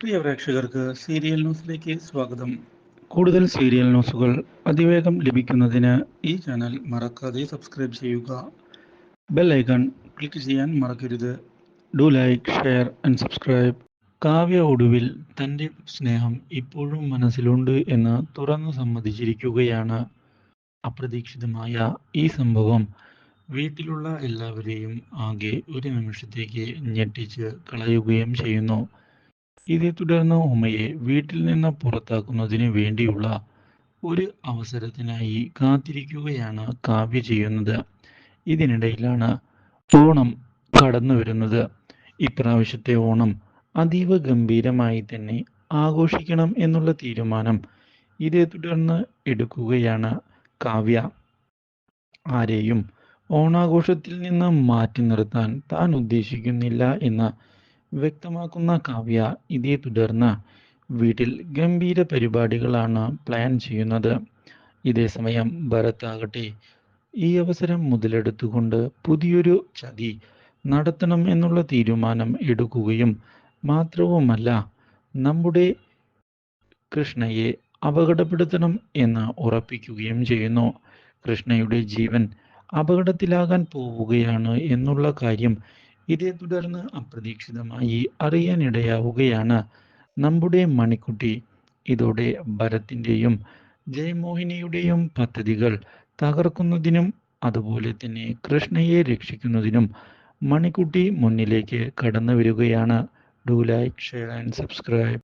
പ്രിയ പ്രേക്ഷകർക്ക് സീരിയൽ ന്യൂസിലേക്ക് സ്വാഗതം. കൂടുതൽ സീരിയൽ ന്യൂസുകൾ അതിവേഗം ലഭിക്കുന്നതിന് ഈ ചാനൽ മറക്കാതെ സബ്സ്ക്രൈബ് ചെയ്യുക. ബെൽ ഐക്കൺ ക്ലിക്ക് ചെയ്യാൻ മറക്കരുത്. Do like share and subscribe. Kavya ഒടുവിൽ തന്റെ സ്നേഹം ഇപ്പോഴും മനസ്സിലുണ്ട് എന്ന് തുറന്നു സമ്മതിച്ചിരിക്കുകയാണ്. അപ്രതീക്ഷിതമായ ഈ സംഭവം വീട്ടിലുള്ള എല്ലാവരെയും ആകെ ഒരു നിമിഷത്തേക്ക് ഞെട്ടിച്ച് കളയുകയും ചെയ്യുന്നു. ഇതേ തുടർന്ന് ഉമയെ വീട്ടിൽ നിന്ന് പുറത്താക്കുന്നതിന് വേണ്ടിയുള്ള ഒരു അവസരത്തിനായി കാത്തിരിക്കുകയാണ് കാവ്യ ചെയ്യുന്നത്. ഇതിനിടയിലാണ് ഓണം കടന്നു വരുന്നത്. ഇപ്രാവശ്യത്തെ ഓണം അതീവ ഗംഭീരമായി തന്നെ ആഘോഷിക്കണം എന്നുള്ള തീരുമാനം ഇതേ തുടർന്ന് എടുക്കുകയാണ് കാവ്യ. ആരെയും ഓണാഘോഷത്തിൽ നിന്ന് മാറ്റി നിർത്താൻ താൻ ഉദ്ദേശിക്കുന്നില്ല എന്ന് വ്യക്തമാക്കുന്ന കാവ്യ ഇതേ തുടർന്ന് വീട്ടിൽ ഗംഭീര പരിപാടികളാണ് പ്ലാൻ ചെയ്യുന്നത്. ഇതേ സമയം ഭരത്താകട്ടെ ഈ അവസരം മുതലെടുത്തുകൊണ്ട് പുതിയൊരു ചതി നടത്തണം എന്നുള്ള തീരുമാനം എടുക്കുകയും മാത്രവുമല്ല നമ്മുടെ കൃഷ്ണയെ അപകടപ്പെടുത്തണം എന്ന് ഉറപ്പിക്കുകയും ചെയ്യുന്നു. കൃഷ്ണയുടെ ജീവൻ അപകടത്തിലാകാൻ പോവുകയാണ് എന്നുള്ള കാര്യം ഇതേ തുടർന്ന് അപ്രതീക്ഷിതമായി അറിയാനിടയാവുകയാണ് നമ്മുടെ മണിക്കുട്ടി. ഇതോടെ ഭരത്തിന്റെയും ജയമോഹിനിയുടെയും പദ്ധതികൾ തകർക്കുന്നതിനും അതുപോലെ തന്നെ കൃഷ്ണയെ രക്ഷിക്കുന്നതിനും മണിക്കുട്ടി മുന്നിലേക്ക് കടന്നു വരികയാണ് do like share and subscribe